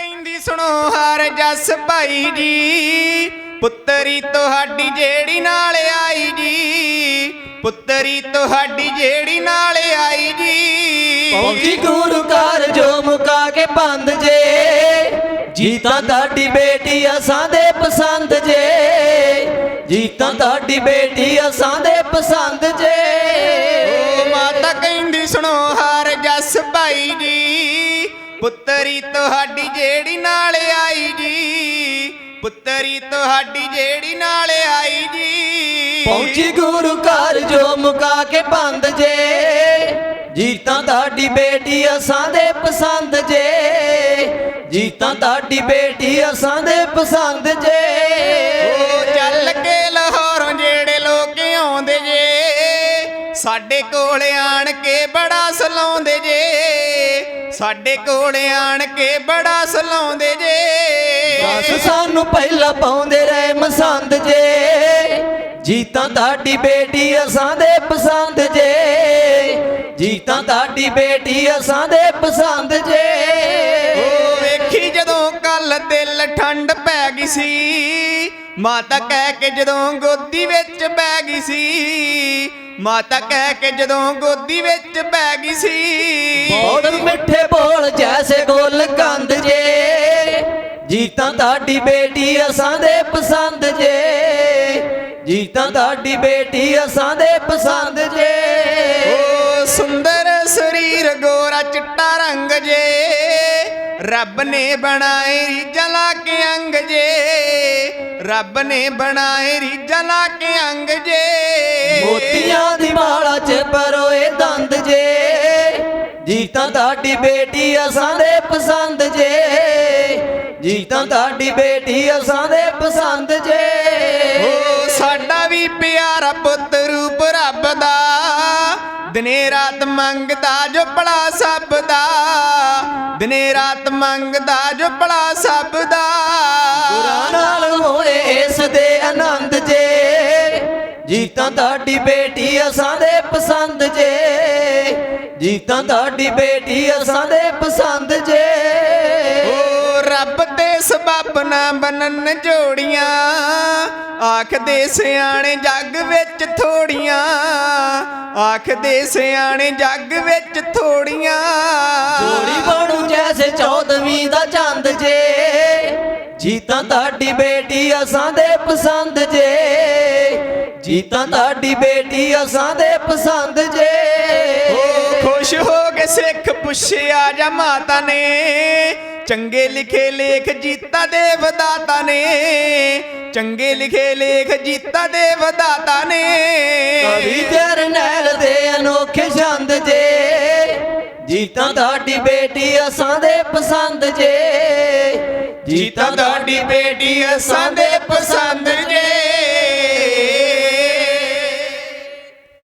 ਕਹਿੰਦੀ ਸੁਣੋ ਹਰ ਜਸ ਭਾਈ ਜੀ ਪੁੱਤਰੀ ਤੁਹਾਡੀ ਜਿਹੜੀ ਨਾਲ ਆਈ ਜੀ ਪੁੱਤਰੀ ਤੁਹਾਡੀ ਜਿਹੜੀ ਨਾਲ ਆਈ ਜੀ। ਪਹੁੰਚੀ ਗੁਰੂ ਘਰ ਜੋ ਮੁਕਾ ਕੇ ਬੰਦ ਜੇ ਜੀਤਾਂ ਤੁਹਾਡੀ ਬੇਟੀ ਅਸਾਂ ਦੇ ਪਸੰਦ ਜੇ ਜੀਤਾਂ ਤੁਹਾਡੀ ਬੇਟੀ ਅਸਾਂ ਦੇ ਪਸੰਦ ਜੇ। ਮਾਤਾ ਕਹਿੰਦੀ ਸੁਣੋ ਹਰ ਜਸ ਭਾਈ ਜੀ ਪੁੱਤਰੀ ਤੁਹਾਡੀ ਜਿਹੜੀ ਨਾਲ ਆਈ ਜੀ। ਪੁੱਤਰੀ ਤੁਹਾਡੀ ਜਿਹੜੀ ਨਾਲ ਆਈ ਜੀ। ਪਹੁੰਚੀ ਗੁਰੂ ਘਰ ਜੋ ਮੁਕਾ ਕੇ ਬੰਦ ਜੇ। ਜੀਤਾਂ ਤੁਹਾਡੀ ਬੇਟੀ ਅਸਾਂ ਦੇ ਪਸੰਦ ਜੇ। ਜੀਤਾਂ ਤੁਹਾਡੀ ਬੇਟੀ ਅਸਾਂ ਦੇ ਪਸੰਦ ਜੇ। ਓ ਚੱਲ ਕੇ ਲਾਹੌਰੋਂ ਜਿਹੜੇ ਲੋਕ ਆਉਂਦੇ ਜੇ। ਸਾਡੇ ਕੋਲ ਆਣ ਕੇ ਬੜਾ ਸਲਾਉਂਦੇ ਜੇ। ਸਾਡੇ ਕੋਲ ਆਣ ਕੇ ਬੜਾ ਸਲਾਉਂਦੇ ਜੇ। ਬਸ ਸਾਨੂੰ ਪਹਿਲਾਂ ਪਾਉਂਦੇ ਰਹੇ ਮਸੰਦ ਜੇ। ਜੀਤਾਂ ਤੁਹਾਡੀ ਬੇਟੀ ਅਸਾਂ ਦੇ ਪਸੰਦ ਜੇ। ਜੀਤਾਂ ਤੁਹਾਡੀ ਬੇਟੀ ਅਸਾਂ ਦੇ ਪਸੰਦ ਜੇ। ਓ ਵੇਖੀ ਜਦੋਂ ਕੱਲ ਦਿਲ ਠੰਡ ਪੈ ਗਈ ਸੀ ਮਾਤਾ ਕਹਿ ਕੇ ਜਦੋਂ ਗੋਦੀ ਵਿੱਚ ਬੈ ਗਈ ਸੀ ਮਾਤਾ ਕਹਿ ਕੇ ਜਦੋਂ ਗੋਦੀ ਵਿੱਚ ਬੈ ਗਈ ਸੀ। ਬਹੁਤ ਮਿੱਠੇ ਬੋਲ ਜੈਸੇ ਗੋਲ ਕੰਦ ਜੇ। ਜੀਤਾਂ ਤੁਹਾਡੀ ਬੇਟੀ ਅਸਾਂ ਦੇ ਪਸੰਦ ਜੇ। ਜੀਤਾਂ ਤੁਹਾਡੀ ਬੇਟੀ ਅਸਾਂ ਦੇ ਪਸੰਦ ਜੇ। ਓ ਸੁੰਦਰ ਸਰੀਰ ਗੋਰਾ ਚਿੱਟਾ ਰੰਗ ਜੇ। ਰੱਬ ਨੇ ਬਣਾਏ ਰੀਝਾਂ ਲਾ ਕੇ ਅੰਗ ਜੇ। ਰੱਬ ਨੇ ਬਣਾਏ ਰੀਝਾਂ ਲਾ ਕੇ ਅੰਗ ਜੇ। ਮੋਤੀਆਂ ਦੀ ਮਾਲਾ ਚ ਪਰੋਏ ਦੰਦ ਜੇ। ਜੀਤਾਂ ਤੁਹਾਡੀ ਬੇਟੀ ਅਸਾਂ ਦੇ ਪਸੰਦ ਜੇ। ਜੀਤਾਂ ਤੁਹਾਡੀ ਬੇਟੀ ਅਸਾਂ ਦੇ ਪਸੰਦ ਜੇ। ਓ ਸਾਡਾ ਵੀ ਪਿਆਰਾ ਪੁੱਤ ਰੂਪ ਰੱਬ ਦਾ ਦਿਨੇ ਰਾਤ ਮੰਗਦਾ ਜੋ ਭਲਾ ਸਭ ਦਾ। ਦਿਨੇ ਰਾਤ ਮੰਗਦਾ ਜੋ ਭਲਾ ਸਭ ਦਾ। ਗੁਰਾਂ ਨਾਲ ਹੋਏ ਇਸ ਦੇ ਆਨੰਦ ਜੇ। ਜੀਤਾਂ ਤੁਹਾਡੀ ਬੇਟੀ ਅਸਾਂ ਦੇ ਪਸੰਦ ਜੇ। ਜੀਤਾਂ ਤੁਹਾਡੀ ਬੇਟੀ ਅਸਾਂ ਦੇ ਪਸੰਦ ਜੇ। ਓ ਰੱਬ ਤੇ ਸਬੱਬ ਨਾ ਬਣਨ ਜੋੜੀਆਂ। ਆਖਦੇ ਸਿਆਣੇ ਜੱਗ ਵਿੱਚ ਥੋੜੀਆਂ। ਆਖਦੇ ਸਿਆਣੇ ਜੱਗ ਵਿੱਚ ਥੋੜੀਆਂ। ਜੋੜੀ ਬਣੂ ਜੈਸੇ ਚੌਦਵੀਂ ਦਾ ਚੰਦ ਜੇ। ਜੀਤਾਂ ਤੁਹਾਡੀ ਬੇਟੀ ਅਸਾਂ ਦੇ ਪਸੰਦ ਜੇ। ਜੀਤਾਂ ਤੁਹਾਡੀ ਬੇਟੀ ਅਸਾਂ ਦੇ ਪਸੰਦ ਜੇ। ਓ ਖੁਸ਼ ਹੋ ਕੇ ਸਿੱਖ ਪੁੱਛਿਆ ਜਾ ਮਾਤਾ ਨੇ। ਚੰਗੇ ਲਿਖੇ ਲੇਖ ਜੀਤਾ ਦੇਵ ਦਾਤਾ ਨੇ। ਚੰਗੇ ਲਿਖੇ ਲੇਖ ਜੀਤਾ ਦੇਵ ਦਾਤਾ ਨੇ। ਕਵੀ ਜਰਨੈਲ ਦੇ ਅਨੋਖੇ ਛੰਦ ਜੇ। ਜੀਤਾ ਤੁਹਾਡੀ ਬੇਟੀ ਅਸਾਂ ਦੇ ਪਸੰਦ ਜੇ। ਜੀਤਾ ਤੁਹਾਡੀ ਬੇਟੀ ਅਸਾਂ ਦੇ ਪਸੰਦ